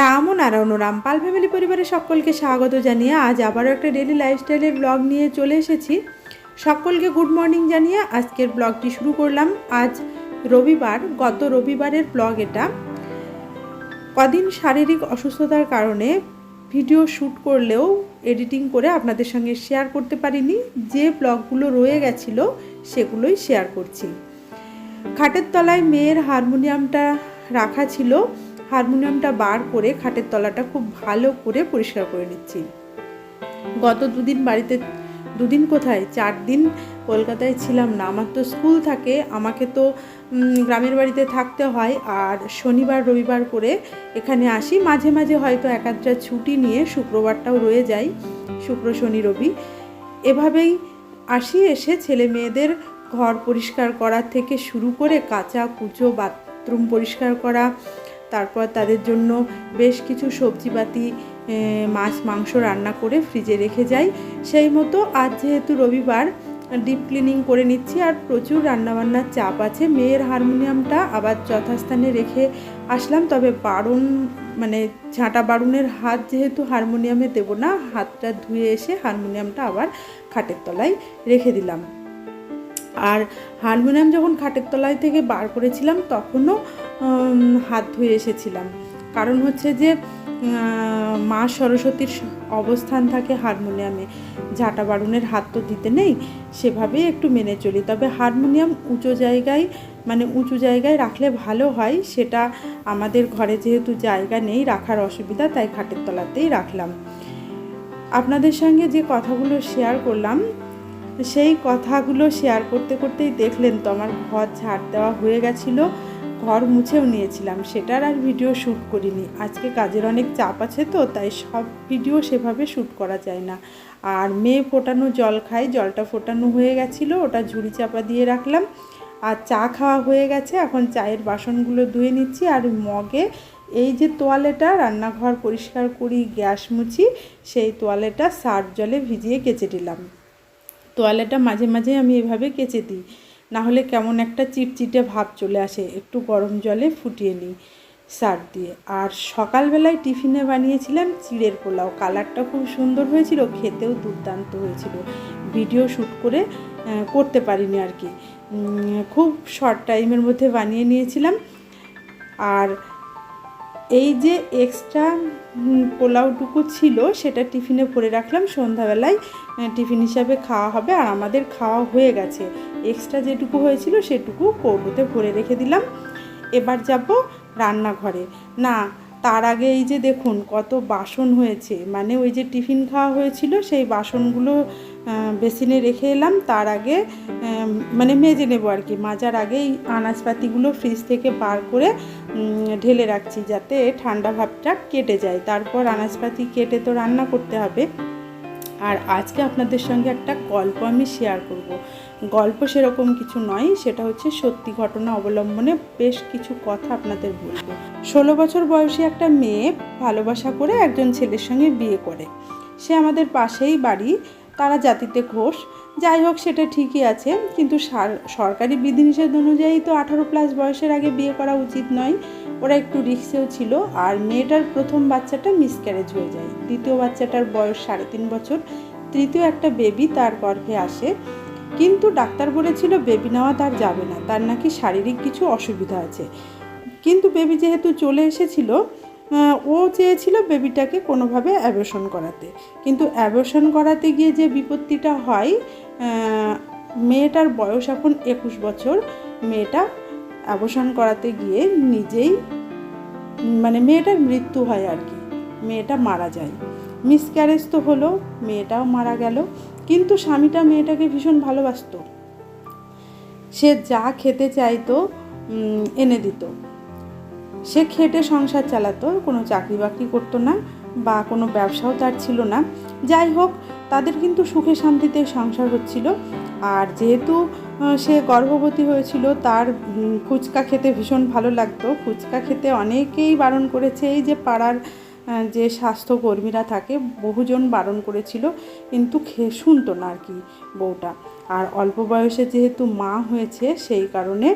রাম ও নারায়ণ ও রাম পাল ফ্যামিলি পরিবারের সকলকে স্বাগত জানিয়ে আজ আবারও একটা ডেলি লাইফস্টাইলের ব্লগ নিয়ে চলে এসেছি। সকলকে গুড মর্নিং জানিয়ে আজকের ব্লগটি শুরু করলাম। আজ রবিবার, গত রবিবারের ব্লগ এটা। কদিন শারীরিক অসুস্থতার কারণে ভিডিও শ্যুট করলেও এডিটিং করে আপনাদের সঙ্গে শেয়ার করতে পারিনি। যে ব্লগগুলো রয়ে গেছিল, সেগুলোই শেয়ার করছি। খাটের তলায় মেয়ের হারমোনিয়ামটা রাখা ছিল। হারমোনিয়ামটা বার করে খাটের তলাটা খুব ভালো করে পরিষ্কার করে নিচ্ছি। গত দুদিন বাড়িতে, দুদিন কোথায়? চার দিন কলকাতায় ছিলাম না। আমার তো স্কুল থাকে, আমাকে তো গ্রামের বাড়িতে থাকতে হয়। আর শনিবার, রবিবার করে এখানে আসি। মাঝে মাঝে হয়তো এক আধটা ছুটি নিয়ে শুক্রবারটাও রয়ে যাই, শুক্র, শনি, রবি। এভাবেই আসি এসে ছেলে মেয়েদের ঘর পরিষ্কার করা থেকে শুরু করে কাঁচা, কুচো, বাথরুম পরিষ্কার করা তারপর তাদের জন্য বেশ কিছু সবজিপাতি মাছ, মাংস রান্না করে ফ্রিজে রেখে যাই। সেই মতো আজ যেহেতু রবিবার ডিপ ক্লিনিং করে নিচ্ছি আর প্রচুর রান্নাবান্নার চাপ আছে। মেয়ের হারমোনিয়ামটা আবার যথাস্থানে রেখে আসলাম, তবে বারণ মানে ঝাঁটা বারুনের হাত যেহেতু হারমোনিয়ামে দেবো না, হাতটা ধুয়ে এসে হারমোনিয়ামটা আবার খাটের তলায় রেখে দিলাম। আর হারমোনিয়াম যখন খাটের তলায় থেকে বার করেছিলাম, তখনও হাত ধুয়ে এসেছিলাম। কারণ হচ্ছে যে মা সরস্বতীর অবস্থান থাকে হারমোনিয়ামে। ঝাঁটা বারুনের হাত তো দিতে নেই, সেভাবেই একটু মেনে চলি। তবে হারমোনিয়াম উঁচু জায়গায় মানে উঁচু জায়গায় রাখলে ভালো হয়, সেটা আমাদের ঘরে যেহেতু জায়গা নেই, রাখার অসুবিধা, তাই খাটের তলাতেই রাখলাম। আপনাদের সঙ্গে যে কথাগুলো শেয়ার করলাম সেই কথাগুলো শেয়ার করতে করতেই দেখলেন তো আমার ঘর ঝাড় দেওয়া হয়ে গেছিল, ঘর মুছেও নিয়েছিলাম। সেটার আর ভিডিও শ্যুট করিনি। আজকে কাজের অনেক চাপ আছে তো, তাই সব ভিডিও সেভাবে শ্যুট করা যায় না। আর মেয়ে ফোটানো জল খায়, জলটা ফোটানো হয়ে গেছিল, ওটা ঝুড়ি চাপা দিয়ে রাখলাম। আর চা খাওয়া হয়ে গেছে, এখন চায়ের বাসনগুলো ধুয়ে নিচ্ছি। আর মগে এই যে তোয়ালেটা, রান্নাঘর পরিষ্কার করি, গ্যাস মুছি, সেই তোয়ালেটা সার্ফ জলে ভিজিয়ে কেচে দিলাম। তোয়ালেটা মাঝে মাঝে আমি এভাবে কেচে দিই। না হলে কেমন একটা চিটচিটে ভাব চলে আসে। একটু গরম জলে ফুটিয়ে নিই সার দিয়ে। আর সকালবেলায় টিফিনে বানিয়েছিলাম চিড়ের পোলাও। কালারটা খুব সুন্দর হয়েছিল, খেতেও দুর্দান্ত হয়েছিল। ভিডিও শ্যুট করে করতে পারিনি আর কি। খুব শর্ট টাইমের মধ্যে বানিয়ে নিয়েছিলাম। আর এই যে এক্সট্রা পোলাওটুকু ছিল, সেটা টিফিনে ভরে রাখলাম। সন্ধ্যাবেলায় টিফিন হিসাবে খাওয়া হবে আর আমাদের খাওয়া হয়ে গেছে। এক্সট্রা যেটুকু হয়েছিল, সেটুকু কৌটোতে ভরে রেখে দিলাম। এবার যাব রান্নাঘরে। না, তার আগে এই যে দেখুন, কত বাসন হয়েছে। মানে ওই যে টিফিন খাওয়া হয়েছিল, সেই বাসনগুলো বেসিনে রেখে এলাম। তার আগে মানে মেজে নেব আর কি। মাজার আগেই আনাজপাতিগুলো ফ্রিজ থেকে বার করে ঢেলে রাখছি যাতে ঠান্ডা ভাবটা কেটে যায়। তারপর আনাজপাতি কেটে তো রান্না করতে হবে। আর আজকে আপনাদের সঙ্গে একটা গল্প আমি শেয়ার করব। গল্প সেরকম কিছু নয়, সেটা হচ্ছে সত্যি ঘটনা অবলম্বনে বেশ কিছু কথা আপনাদের বলব। ষোলো বছর বয়সী একটা মেয়ে ভালোবাসা করে একজন ছেলের সঙ্গে বিয়ে করে। সে আমাদের পাশেই বাড়ি তারা জাতিতে ঘোষ? যাই হোক, সেটা ঠিকই আছে। কিন্তু সার- সরকারি বিধিনিষেধ অনুযায়ী তো আঠারো প্লাস বয়সের আগে বিয়ে করা উচিত নয়। ওরা একটু রিক্সেও ছিল। আর মেয়েটার প্রথম বাচ্চাটা মিসক্যারেজ হয়ে যায়। দ্বিতীয় বাচ্চাটার বয়স সাড়ে তিন বছর। তৃতীয় একটা বেবি তার গর্ভে আসে। কিন্তু ডাক্তার বলেছিল বেবি নেওয়া তার যাবে না। তার নাকি শারীরিক কিছু অসুবিধা আছে। কিন্তু বেবি যেহেতু চলে এসেছিল ও চেয়েছিল বেবিটাকে কোনোভাবে অ্যাবর্শন করাতে। কিন্তু অ্যাবর্শন করাতে গিয়ে যে বিপত্তিটা হয় মেয়েটার বয়স এখন একুশ বছর, মেয়েটা অ্যাবর্শন করাতে গিয়ে নিজেই মানে মেয়েটার মৃত্যু হয় আর কি, মেয়েটা মারা যায়। মিসক্যারেজ তো হলো, মেয়েটাও মারা গেল, কিন্তু স্বামীটা মেয়েটাকে ভীষণ ভালোবাসতো। সে যা খেতে চাইতো এনে দিত। সে খেটে সংসার চালাতো, কোনো চাকরি বাকরি করতো না বা কোনো ব্যবসাও তার ছিল না। যাই হোক, তাদের কিন্তু সুখে শান্তিতে সংসার হচ্ছিল। আর যেহেতু সে গর্ভবতী হয়েছিল, তার ফুচকা খেতে ভীষণ ভালো লাগতো। ফুচকা খেতে অনেকেই বারণ করেছে, এই যে পাড়ার যে স্বাস্থ্যকর্মীরা থাকে, বহুজন বারণ করেছিল, কিন্তু খে, শুনতো না আর কি বউটা। আর অল্প বয়সে যেহেতু মা হয়েছে, সেই কারণে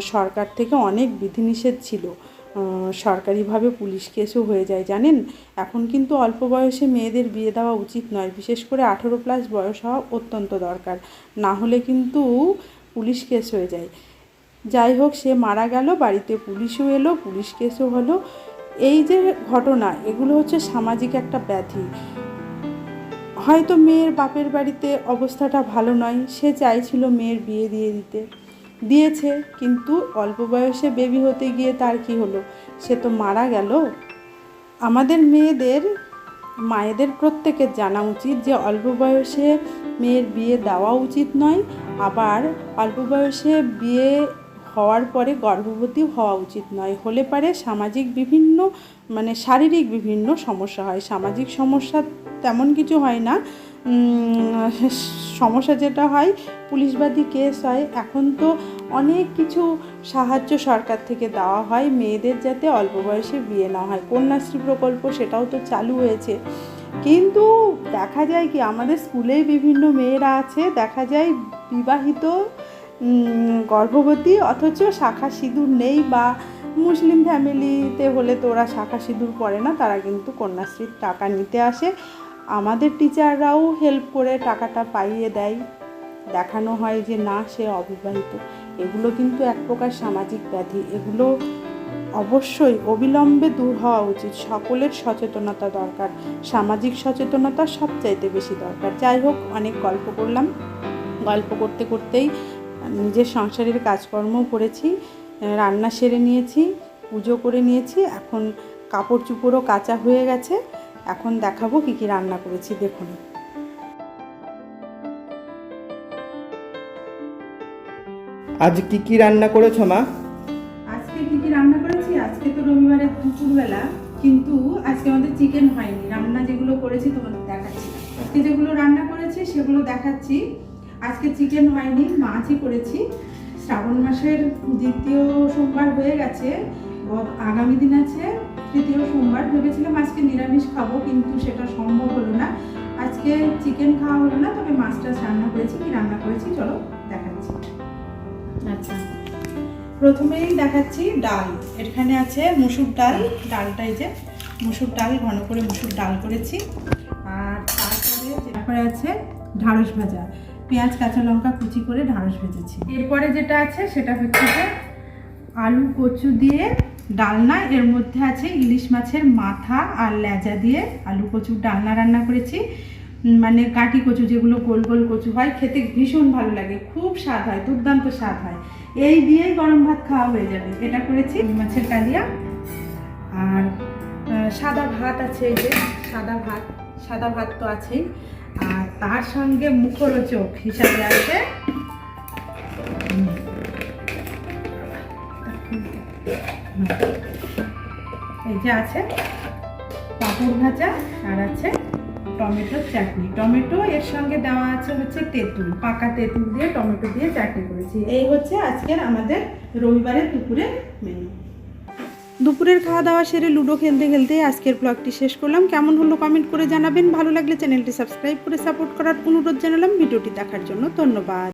সরকার থেকে অনেক বিধিনিষেধ ছিল। সরকারিভাবে পুলিশ কেসও হয়ে যায়, জানেন? এখন কিন্তু অল্প বয়সে মেয়েদের বিয়ে দেওয়া উচিত নয়, বিশেষ করে আঠেরো প্লাস বয়স হওয়া অত্যন্ত দরকার। না হলে কিন্তু পুলিশ কেস হয়ে যায়। যাই হোক, সে মারা গেল, বাড়িতে পুলিশও এলো, পুলিশ কেসও হলো। এই যে ঘটনা, এগুলো হচ্ছে সামাজিক একটা ব্যাধি। হয়তো মেয়ের বাপের বাড়িতে অবস্থাটা ভালো নয়, সে চাইছিল মেয়ের বিয়ে দিয়ে দিতে। দিয়েছে, কিন্তু অল্প বয়সে বেবি হতে গিয়ে তার কি হলো? সে তো মারা গেল। আমাদের মেয়েদের, মায়েদের প্রত্যেকের জানা উচিত যে অল্প বয়সে মেয়ের বিয়ে দেওয়া উচিত নয়, আবার অল্প বয়সে বিয়ে হওয়ার পরে গর্ভবতী হওয়া উচিত নয়। হলে পারে সামাজিক বিভিন্ন মানে শারীরিক বিভিন্ন সমস্যা হয়। সামাজিক সমস্যা তেমন কিছু হয় না। সমস্যা যেটা হয় পুলিশবাদী কেস হয়, এখন তো অনেক কিছু সাহায্য সরকার থেকে দেওয়া হয় মেয়েদের যাতে অল্প বয়সে বিয়ে না হয়। কন্যাশ্রী প্রকল্প সেটাও তো চালু হয়েছে। কিন্তু দেখা যায় কি, আমাদের স্কুলেই বিভিন্ন মেয়েরা আছে, দেখা যায় বিবাহিত গর্ভবতী, অথচ শাখা সিঁদুর নেই বা মুসলিম ফ্যামিলিতে হলে তো ওরা শাখা সিঁদুর পরে না, তারা কিন্তু কন্যাশ্রীর টাকা নিতে আসে। আমাদের টিচাররাও হেল্প করে টাকাটা পাইয়ে দেয়। দেখানো হয় যে, না, সে অবিবাহিত। এগুলো কিন্তু এক প্রকার সামাজিক ব্যাধি। এগুলো অবশ্যই অবিলম্বে দূর হওয়া উচিত। সকলের সচেতনতা দরকার। সামাজিক সচেতনতা সবচাইতে বেশি দরকার। যাই হোক, অনেক গল্প করলাম। গল্প করতে করতেই নিজের সংসারের কাজকর্মও করেছি, রান্না সেরে নিয়েছি, পুজো করে নিয়েছি। এখন কাপড় চুপড়ও কাঁচা হয়ে গেছে। এখন দেখাবো কী কী রান্না করেছি দেখুন। আজ কি কি রান্না করেছ মা? আজকে কি কি রান্না করেছি? আজকে তো রবিবারের দুপুরবেলা কিন্তু আজকে আমাদের চিকেন হয়নি। রান্না যেগুলো করেছি তোমাদের দেখাচ্ছি। আজকে যেগুলো রান্না করেছি সেগুলো দেখাচ্ছি। আজকে চিকেন হয়নি মাছই করেছি। শ্রাবণ মাসের দ্বিতীয় সোমবার হয়ে গেছে। আগামী দিন আছে। তৃতীয় সোমবার ভেবেছিলাম আজকে নিরামিষ খাব কিন্তু সেটা সম্ভব হলো না। আজকে চিকেন খাওয়া হলো না তবে মাছটা রান্না করেছি কি রান্না করেছি চলো দেখাচ্ছি। আচ্ছা। প্রথমেই দেখাচ্ছি ডাল। এখানে আছে মুসুর ডাল ডালটা এই যে মুসুর ডাল ঘন করে মুসুর ডাল করেছি। আর তারপরে তারপরে আছে ঢাঁড়স ভাজা। পেঁয়াজ কাঁচা লঙ্কা কুচি করে ঢাঁড়স ভেজেছি। এরপরে যেটা আছে সেটা হচ্ছে যে আলু কচু দিয়ে ডালনা, এর মধ্যে আছে ইলিশ মাছের মাথা আর লেজা দিয়ে আলু কচুর ডালনা রান্না করেছি। মানে কাটি কচু যেগুলো গোল গোল কচু হয়, খেতে ভীষণ ভালো লাগে, খুব স্বাদ হয়, দুর্দান্ত স্বাদ হয়। এই দিয়েই গরম ভাত খাওয়া হয়ে যাবে। এটা করেছি মাছের কালিয়া আর সাদা ভাত আছে এই যে, সাদা ভাত সাদা ভাত তো আছেই। আর তার সঙ্গে মুখরোচক হিসাবে আছে এই যে আছে পাঁপড় ভাজা আর আছে টমেটোর চাটনি। টমেটো এর সঙ্গে দেওয়া আছে হচ্ছে তেঁতুল, পাকা তেঁতুল দিয়ে টমেটো দিয়ে চাটনি করেছি। এই হচ্ছে আজকের আমাদের রবিবারের দুপুরের মেনু দুপুরের খাওয়া দাওয়া সেরে লুডো খেলতে খেলতে আজকের ব্লগটি শেষ করলাম। কেমন হলো কমেন্ট করে জানাবেন। ভালো লাগলে চ্যানেলটি সাবস্ক্রাইব করে সাপোর্ট করার অনুরোধ জানালাম। ভিডিওটি দেখার জন্য ধন্যবাদ।